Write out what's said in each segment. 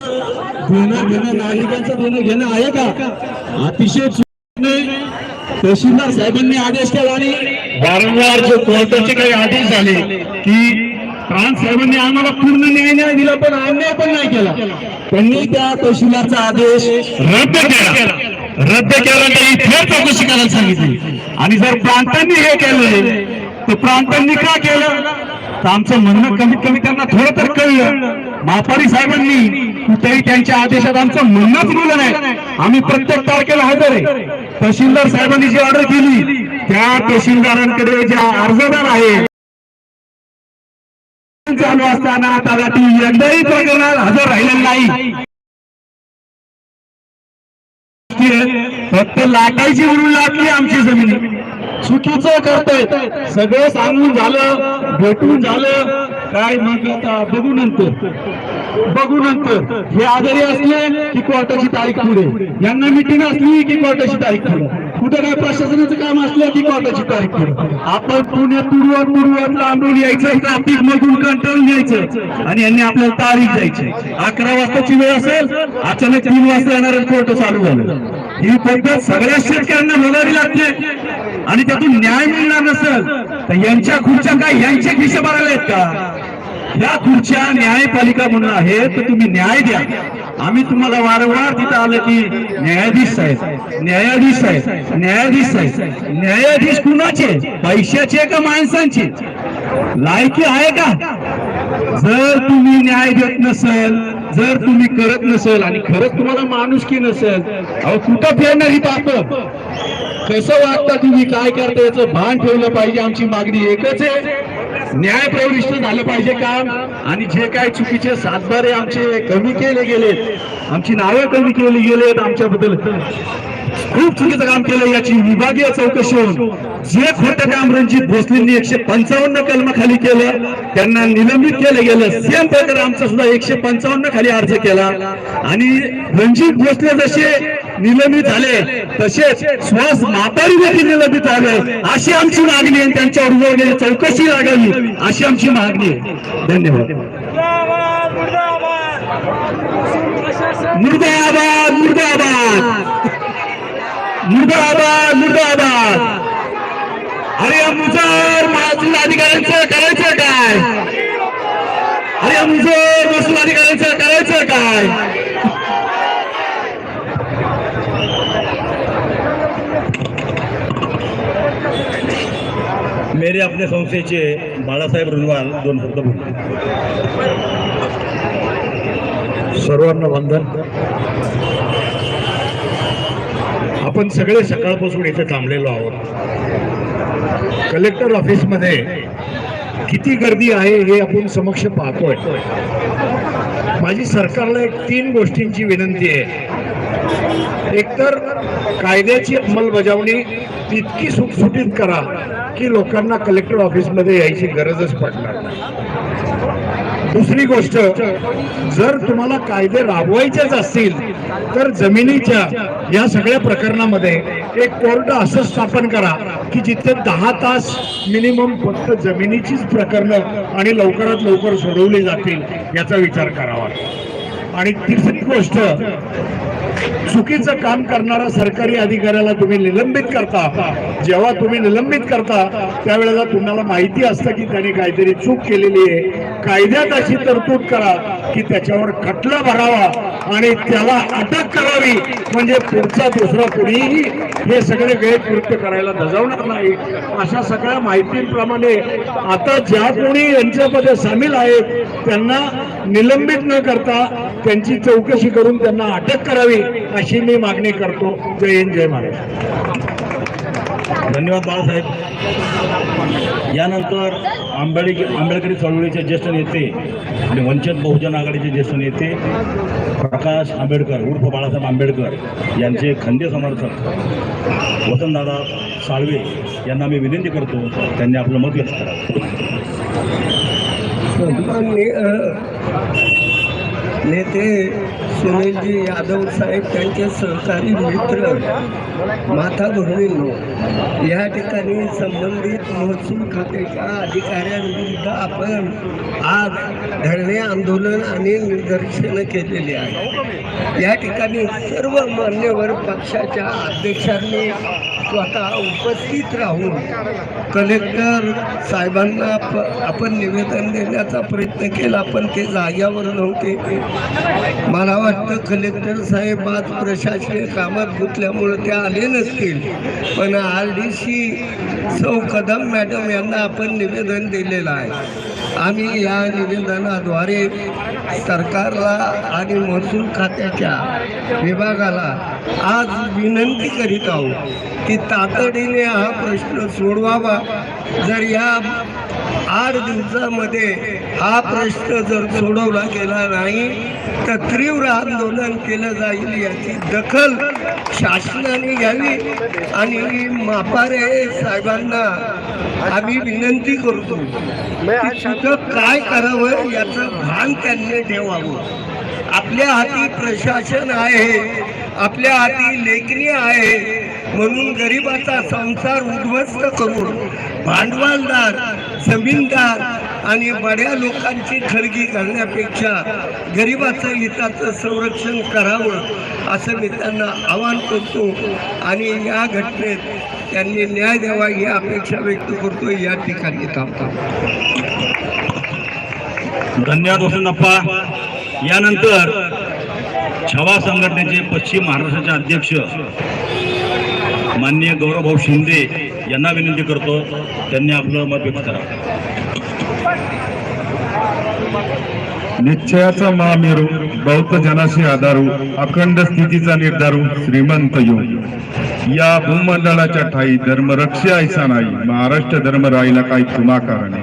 देणं घेणं नागरिकांचं देणं घेणं आहे का? अतिशय तहसीलदार साहेबांनी आदेश केला आणि वारंवार जो कोर्टाचे काही आदेश झाले की प्रांत साहेबांनी आम्हाला पूर्ण न्याय नाही दिला पण अन्याय पण नाही केला. त्यांनी त्या तहसीलदारचा आदेश रद्द केला. रद्द केला तरी फेर चौकशी करायला सांगितली. आणि जर प्रांतांनी हे केलं तर प्रांतांनी का केलं? तर आमचं म्हणणं कमीत कमी त्यांना थोडं तर कळलं. मापारी साहेबांनी कुठेही त्यांच्या आदेशात आमचं म्हणणंच मुलं नाही. आम्ही प्रत्येक तारखेला हजर आहे. तहसीलदार साहेबांनी जी ऑर्डर केली त्या तहसीलदारांकडे ज्या अर्जदार आहे चालू असताना तलाठी एकदाही प्रकरणात हजर राहिलेला नाही. फक्त लाटायची म्हणून लाटली आमची जमीन. चुकीचं करतायत सगळं सांगून झालं भेटून झालं. काय मग आता बघू नंतर. बघू नंतर. हे आजारी असले की कोर्टाची तारीख पुढे. यांना मिटिंग असली की कोर्टाची तारीख पुढे. कुठं काय प्रशासनाचं काम असलं की कोर्टाची तारीख पुढे. आपण पुण्यात पूर्व तुडवत लांबून यायचं ट्रॅफिक मधून कंटाळून यायचं आणि यांनी आपल्याला तारीख द्यायची. अकरा वाजताची वेळ असेल अचानक तीन वाजता येणार कोर्ट चालू झालं. ही पद्धत सगळ्या शेतकऱ्यांना बघावी लागते. आणि त्यातून न्याय मिळणार नसेल तर यांच्या खुर्च्या काय? यांचे खिशे भरायला आहेत का? या खुर्च्या न्यायपालिका म्हणून आहे तर तुम्ही न्याय द्या. आम्ही तुम्हाला वारंवार तिथं आलं की न्यायाधीश साहेब न्यायाधीश साहेब न्यायाधीश साहेब न्यायाधीश कुणाचे? पैशाचे का माणसांचे? लायकी आहे का? जर तुम्ही न्याय देत नसेल जर तुम्ही करत नसेल आणि खरंच तुम्हाला माणुसकी नसेल अहो कुठं फिरणार ही पाप? कसं वागता तुम्ही? काय करता? याचं भान ठेवलं पाहिजे आमची मागणी एकच आहे. न्याय प्रविष्ट झालं पाहिजे काम आणि जे काय चुकीचे सातबारे आमचे कमी केले गेलेत आमची नावे कमी केली गेलेत आमच्याबद्दल खूप चुकीचं काम केलं याची. विभागीय चौकशी होऊन जे खोटं काम रणजित भोसलेंनी एकशे पंचावन्न कलमाखाली केलं त्यांना निलंबित केलं गेलं. सेम प्रकारे आमचा सुद्धा एकशे पंचावन्न खाली अर्ज केला. आणि रणजित भोसले जसे निलंबित झाले तसेच श्वास मातारी देखील निलंबित झाले. अशी आमची मागणी आहे त्यांच्यावर उभं चौकशी लागावी अशी आमची मागणी आहे. धन्यवाद. मुर्दाबाद. मुर्दाबाद मुर्दाबाद. मुर्दाबाद अरे या मुजर महसूल अधिकाऱ्यांचं करायचं काय? अरे या मुजर महसूल अधिकाऱ्यांचं करायचं काय? मेरे आपल्या संस्थेचे बाळासाहेब रुनवाल दोन शब्द बोलले. सर्वांना वंदन. आपण सगळे सकाळपासून इथे थांबलेलो आहोत. कलेक्टर ऑफिसमध्ये किती गर्दी आहे हे आपण समक्ष पाहतोय. माझी सरकारला एक तीन गोष्टींची विनंती आहे. एकतर कायद्याची अंमलबजावणी तितकी सुटसुटीत करा की लोकांना कलेक्टर ऑफिसमध्ये यायची गरजच पडणार नाही. दुसरी गोष्ट जर तुम्हाला कायदे राबवायचेच असतील तर जमिनीच्या या सगळ्या प्रकरणामध्ये एक कोर्ट असं स्थापन करा की जिथे दहा तास मिनिमम फक्त जमिनीचीच प्रकरणं आणि लवकरात लवकर सोडवली जातील याचा विचार करावा. आणि तिसरी गोष्ट चुकीचं काम करणारा सरकारी अधिकाऱ्याला तुम्ही निलंबित करता. जेव्हा तुम्ही निलंबित करता त्यावेळेला तुम्हाला माहिती असतं की त्याने काहीतरी चूक केलेली आहे. कायद्यात अशी तरतूद करा की त्याच्यावर खटला भरावा आणि त्याला अटक करावी. म्हणजे पुढचा दुसरा कुणीही हे सगळे गैरकृत्य करायला धजावणार नाही. अशा सगळ्या माहितीप्रमाणे आता ज्या कोणी यांच्यामध्ये सामील आहेत त्यांना निलंबित न करता त्यांची चौकशी करून त्यांना अटक करावी अशी मी मागणी करतो. जय हिंद जय महाराष्ट्र. धन्यवाद बाळासाहेब. यानंतर आंबेड आंबेडकरी चळवळीचे ज्येष्ठ नेते आणि वंचित बहुजन आघाडीचे ज्येष्ठ नेते प्रकाश आंबेडकर उर्फ बाळासाहेब आंबेडकर यांचे खंदे समर्थक वसंतदादा साळवे यांना मी विनंती करतो त्यांनी आपलं मत व्यक्त करावं नेते सुनीलजी यादव साहेब त्यांचे सहकारी मित्र माता भगिनींनो या ठिकाणी संबंधित महसूल खात्याच्या अधिकाऱ्यांविरुद्ध आपण आज धरणे आंदोलन आणि निदर्शनं केलेली आहे. या ठिकाणी सर्व मान्यवर पक्षाच्या अध्यक्षांनी स्वतः उपस्थित राहून कलेक्टर साहेबांना प- आपण निवेदन देण्याचा प्रयत्न केला पण ते जाग्यावर नव्हते. मला वाटतं कलेक्टर साहेब आज प्रशासकीय कामात गुंतल्यामुळे ते आले नसतील. पण आर डी सी सौ कदम मॅडम यांना आपण निवेदन दिलेलं आहे. आम्ही या निवेदनाद्वारे सरकारला आणि महसूल खात्याच्या विभागाला आज विनंती करीत आहोत की तातडीने हा प्रश्न सोडवावा. जर या आठ दिवसामध्ये हा प्रश्न जर सोडवला गेला नाही तर तीव्र आंदोलन केलं जाईल याची दखल शासनाने घ्यावी आणि मापारे साहेबांना आम्ही विनंती करतो काय करावं याचं भान त्यांनी ठेवावं. आपल्या हाती प्रशासन आहे आपल्या हाती लेखणी आहे म्हणून गरिबाचा संसार उद्ध्वस्त करून भांडवलदार जमीनदार आणि बड्या लोकांची खरेदी करण्यापेक्षा गरिबाचं हिताचं संरक्षण करावं असं मी त्यांना आवाहन करतो. आणि या घटनेत त्यांनी न्याय द्यावा ही अपेक्षा व्यक्त करतो या ठिकाणी थांबतो धन्यवाद वसंतप्पा. यानंतर छवा संघटनेचे पश्चिम महाराष्ट्राचे अध्यक्ष माननीय गौरवभाऊ शिंदे यांना विनंती करतो त्यांनी आपलं मत व्यक्त करा. निश्चयाचा महामेरू बौद्ध जनाशी आधारू अखंड स्थितीचा निर्धारू श्रीमंत योग या भूमंडळाच्या ठाई धर्मरक्षी ऐसा नाही महाराष्ट्र धर्म राहिला काही पुमाकाराने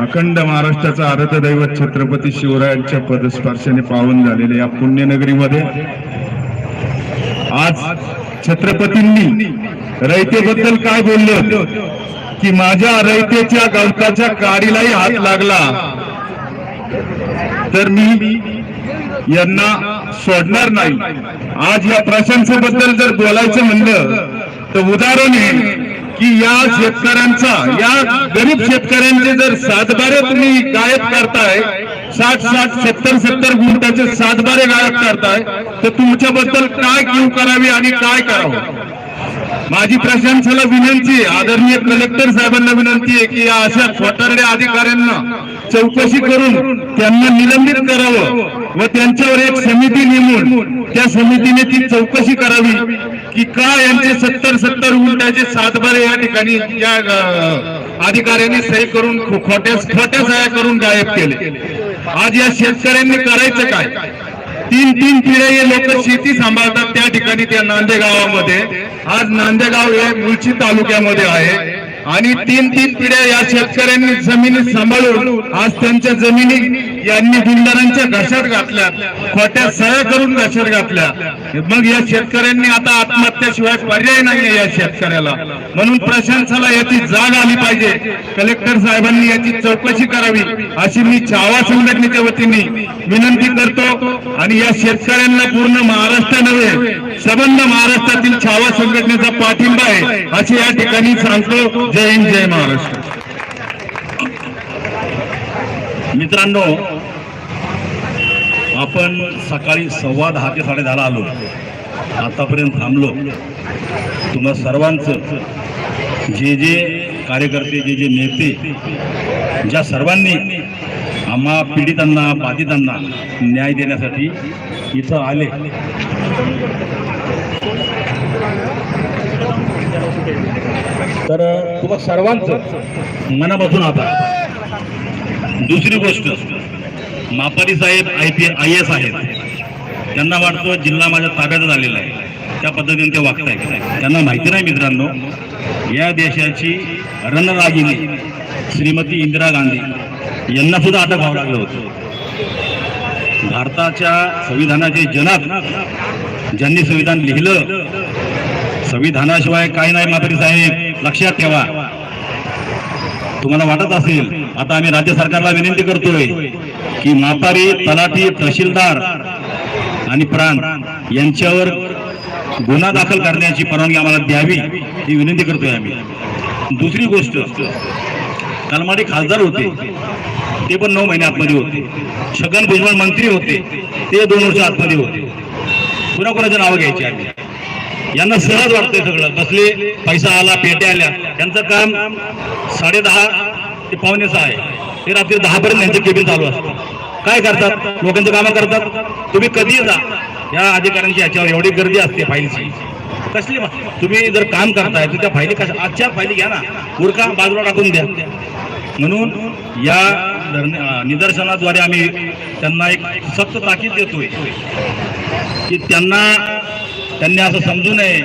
अखंड महाराष्ट्राचा आराध्य दैवत छत्रपती शिवरायांच्या पदस्पर्शाने पावन झालेल्या या पुण्यनगरीमध्ये आज छत्रपतींनी रयतेबद्दल काय बोललो? की माझ्या रयतेच्या गवताच्या काडीलाही हात लागला. तर मी यांना सोडणार नाही. आज या प्रशंसेबद्दल जर बोलायचं म्हणलं तर उदाहरण आहे की या शेतकऱ्यांचा या गरीब शेतकऱ्यांचे जर सातबारे तुम्ही गायब करताय साठ साठ सत्तर सत्तर गुंठाचे सातबारे गायब करताय तर तुमच्याबद्दल काय क्यू करावी आणि काय करावं? माझी प्रशासनाला विनंती आदरणीय कलेक्टर साहेबांना विनंती आहे की या अशा खोटारड्या अधिकाऱ्यांना चौकशी करून त्यांना निलंबित करावं व त्यांच्यावर एक समिती नेमून त्या समितीने ती चौकशी करावी की का यांचे सत्तर सत्तर उलटाचे सातबारे या ठिकाणी या अधिकाऱ्यांनी सही करून खोट्या खोट्या सह्या करून गायब केले. आज या शेतकऱ्यांनी करायचं काय? तीन तीन पिढ्या हे लोक शेती सांभाळतात त्या ठिकाणी त्या नांदेगावामध्ये. आज नांदेगाव हे मुळशी तालुक्यामध्ये आहे. आणि तीन तीन पिढ्या या शेतकऱ्यांनी जमिनी सांभाळून आज त्यांच्या जमिनी यांनी बिल्डरांच्या घशात घातल्या खोट्या सह्या करून घशात घातल्या. मग या शेतकऱ्यांनी आता आत्महत्याशिवाय पर्याय नाहीये या शेतकऱ्याला. म्हणून प्रशासनाला याची जाग आली पाहिजे. कलेक्टर साहेबांनी याची चौकशी करावी अशी मी छावा संघटनेच्या वतीने विनंती करतो. आणि या शेतकऱ्यांना पूर्ण महाराष्ट्र नव्हे सबंध महाराष्ट्रातील छावा संघटनेचा पाठिंबा आहे असे या ठिकाणी सांगतो. जय हिंद जय महाराष्ट्र. मित्रांनो आपण सकाळी सव्वा दहा ते साडे दहाला आलो. आतापर्यंत थांबलो. तुम्हा सर्वांचं जे जे कार्यकर्ते जे जे नेते ज्या सर्वांनी आम्हा पीडितांना बाधितांना न्याय देण्यासाठी इथं आले तर तुम्हा सर्वांचं मनापासून आता दुसरी गोष्ट मापारी साहेब आय पी आय एस आहेत. त्यांना वाटतं जिल्हा माझ्या ताब्यात आलेला आहे. त्या पद्धतीने ते वागतायत. त्यांना माहिती नाही मित्रांनो या देशाची रणरागिनी श्रीमती इंदिरा गांधी यांना सुद्धा अटक व्हावं लागलं होतं. भारताच्या संविधानाचे जनक ज्यांनी संविधान लिहिलं संविधानाशिवाय काही नाही मापारी साहेब. लक्षात ठेवा. तुम्हाला वाटत असेल आता आम्ही राज्य सरकारला विनंती करतोय की मापारी तलाठी तहसीलदार आणि प्राण यांच्यावर गुन्हा दाखल करण्याची परवानगी आम्हाला द्यावी ही विनंती करतोय आम्ही. दुसरी गोष्ट कलमाडी खासदार होते. ते पण नऊ महिने आतमध्ये होते. छगन भुजबळ मंत्री होते. ते दोन वर्ष आतमध्ये होते. पुन्हा नावं घ्यायची आम्ही? यांना सहज वाटतंय सगळं. बसले पैसा आला पेट्या आल्या. त्यांचं काम साडे दहा ते पावणे सहा आहे. ते रात्री दहापर्यंत यांचं त्यांचं केबिन चालू असतं. काय करतात? लोकांचं कामं करतात. तुम्ही कधी जा. या अधिकाऱ्यांची याच्यावर एवढी गर्दी असते फाईलची. कसली तुम्ही जर काम करताय तर त्या फायली कशा आजच्या फायली घ्या ना. उरका बाजूला टाकून द्या. म्हणून या निदर्शनाद्वारे आम्ही त्यांना एक सक्त ताकीद देतोय. की त्यांना त्यांनी असं समजू नये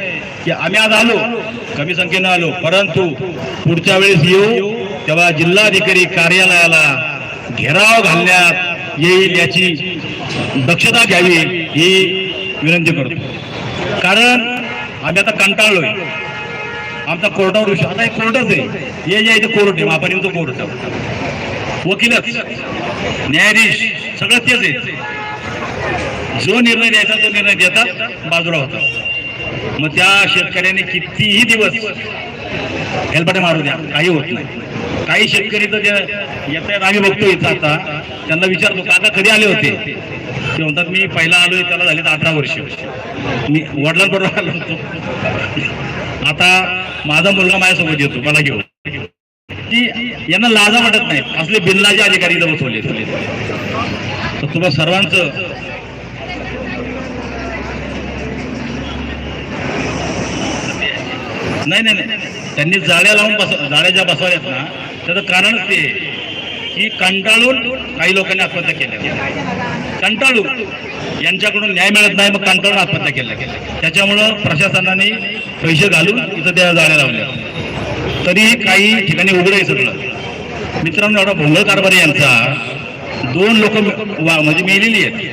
की आम्ही आज आलो कमी संख्येनं आलो परंतु पुढच्या वेळेस येऊ तेव्हा जिल्हाधिकारी कार्यालयाला घेराव घालण्यात येईल याची दक्षता घ्यावी ही विनंती करतो. कारण आम्ही आता कंटाळलोय. आमचा कोर्टावर विषय आता एक कोर्टच आहे. हे जे इथे कोर्ट आहे महापालिकेचं कोर्ट वकीलच न्यायाधीश सगळं तेच आहे. जो निर्णय द्यायचा तो निर्णय देतात बाजूला होता. मग त्या शेतकऱ्याने कितीही दिवस हेलपाटे मारू द्या काही होत नाही. काही शेतकरी तर ते येत आम्ही बघतो इथं आता. त्यांना विचारतो काका कधी आले होते? ते म्हणतात मी पहिला आलोय त्याला झाले अठरा वर्ष. मी वडिलांबरोबर आलो होतो. आता माझा मुलगा माझ्यासोबत येतो मला घेऊन. की यांना लाजा वाटत नाहीत. असले बिनलाजे अधिकारी बसवले तर तुम्हा सर्वांचं नाही नाही नाही. त्यांनी जाळ्या लावून बस जाळ्या ज्या बसवल्यात ना त्याचं कारणच ते की कंटाळून काही लोकांनी आत्महत्या केल्या. कंटाळून. यांच्याकडून न्याय मिळत नाही मग कंटाळून आत्महत्या केल्या. त्याच्यामुळं प्रशासनाने पैसे घालून तिथं त्या जाळ्या लावल्या. तरी काही ठिकाणी उघडं आहे सगळं. मित्रांनो एवढा भोंगळ कारभारी यांचा. दोन लोक म्हणजे मेलेली आहेत.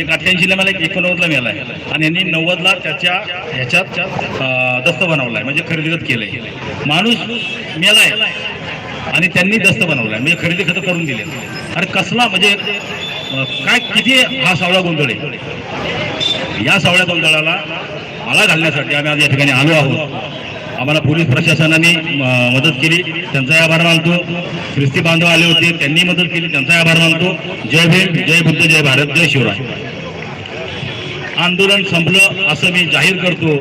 एक अठ्ठ्याऐंशीला मला एक एकोणनव्वदला आहे. आणि यांनी नव्वदला त्याच्या ह्याच्यात दस्त दस्त आहे म्हणजे खरेदीगत केलंय. माणूस मेलाय आणि त्यांनी दस्त बनवलाय म्हणजे खरेदी खतं करून दिले. अरे कसला म्हणजे काय किती हा सावळा गोंधळ आहे? या सावळ्या गोंधळाला आळा घालण्यासाठी आम्ही आज या ठिकाणी आलो आहोत. आम्हाला पोलीस प्रशासनाने मदत केली. त्यांचाही आभार मानतो. ख्रिस्ती बांधव आले होते त्यांनी मदत केली. त्यांचाही आभार मानतो. जय भीम जय बुद्ध जय भारत जय शिवराय. आंदोलन संपलं असं मी जाहीर करतो.